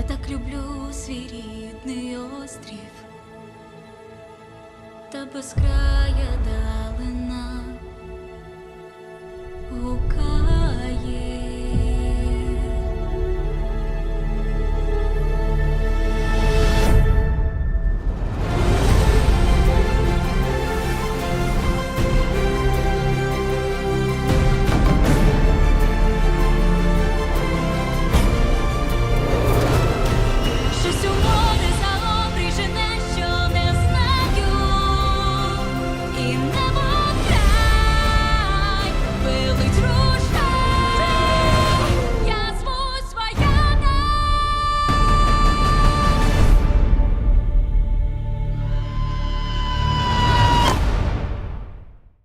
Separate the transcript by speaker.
Speaker 1: Я так люблю свій рідний острів та безкрая дав. team.